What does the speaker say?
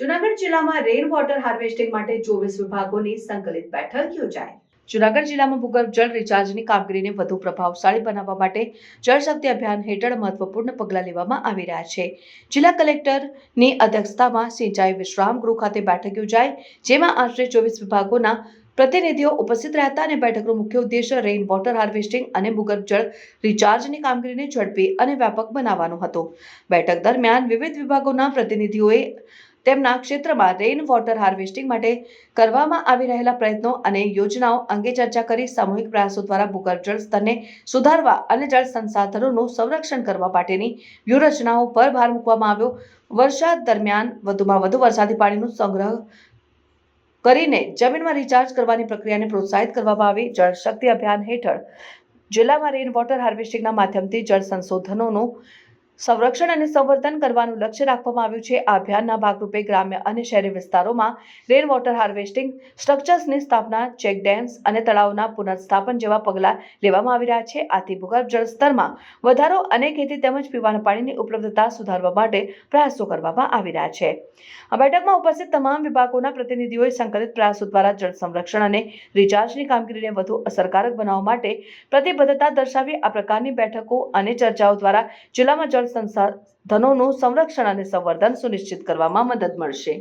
જુનાગઢ જિલ્લામાં rain water harvesting માટે ચોવીસ વિભાગોની સંકલિત બેઠક યોજાઈ. જુનાગઢ જિલ્લામાં ભૂગર્ભ જળ રિચાર્જની કામગીરીને વધુ પ્રભાવશાળી બનાવવા માટે જળ શક્તિ અભિયાન હેઠળ મહત્વપૂર્ણ પગલાં લેવામાં આવી રહ્યા છે. જિલ્લા કલેક્ટરની અધ્યક્ષતામાં સિંચાઈ વિશ્રામ ગૃહ ખાતે બેઠક યોજાઈ, જેમાં આશરે ચોવીસ વિભાગોના પ્રતિનિધિઓ ઉપસ્થિત રહ્યા હતા અને બેઠકનો મુખ્ય ઉદ્દેશ્ય રેઇન વોટર હાર્વેસ્ટિંગ અને ભૂગર્ભ જળ રિચાર્જની કામગીરીને ઝડપી અને વ્યાપક બનાવવાનો હતો. બેઠક દરમિયાન વિવિધ વિભાગોના પ્રતિનિધિઓએ તેમના ક્ષેત્રમાં રેઇન વોટર હાર્વેસ્ટિંગ માટે કરવામાં આવી રહેલા પ્રયત્નો અને યોજનાઓ અંગે ચર્ચા કરી સામૂહિક પ્રયાસો દ્વારા ભૂગર્ભ જળ સ્તરને સુધારવા અને જળ સંસાધનોનું સંરક્ષણ કરવા માટેની વ્યૂહરચનાઓ પર ભાર મૂકવામાં આવ્યો. વરસાદ દરમિયાન વધુમાં વધુ વરસાદી પાણીનું સંગ્રહ કરીને જમીનમાં રિચાર્જ કરવાની પ્રક્રિયાને પ્રોત્સાહિત કરવામાં આવી. જળ શક્તિ અભિયાન હેઠળ જિલ્લામાં રેઇન વોટર હાર્વેસ્ટિંગના માધ્યમથી જળ સંશોધનોનું સંરક્ષણ અને સંવર્ધન કરવાનું લક્ષ્ય રાખવામાં આવ્યું છે. આ અભિયાનના ભાગરૂપે ગ્રામ્ય અને શહેરી વિસ્તારોમાં રેન વોટર હાર્વેસ્ટિંગ સ્ટ્રક્ચર્સની સ્થાપના ચેક ડેમ્સ અને તળાવના પુનર્સ્થાપન જેવા પગલાં લેવામાં આવી રહ્યા છે. આથી ભૂગર્ભ જળસ્તરમાં વધારો અને ખેતી તેમજ પીવાના પાણીની ઉપલબ્ધતા સુધારવા માટે પ્રયાસો કરવામાં આવી રહ્યા છે. આ બેઠકમાં ઉપસ્થિત તમામ વિભાગોના પ્રતિનિધિઓએ સંકલિત પ્રયાસો દ્વારા જળ સંરક્ષણ અને રિચાર્જની કામગીરીને વધુ અસરકારક બનાવવા માટે પ્રતિબદ્ધતા દર્શાવી આ પ્રકારની બેઠકો અને ચર્ચાઓ દ્વારા જિલ્લામાં જળ સંસાધનોનું સંરક્ષણ અને સંવર્ધન સુનિશ્ચિત કરવામાં મદદ મળશે.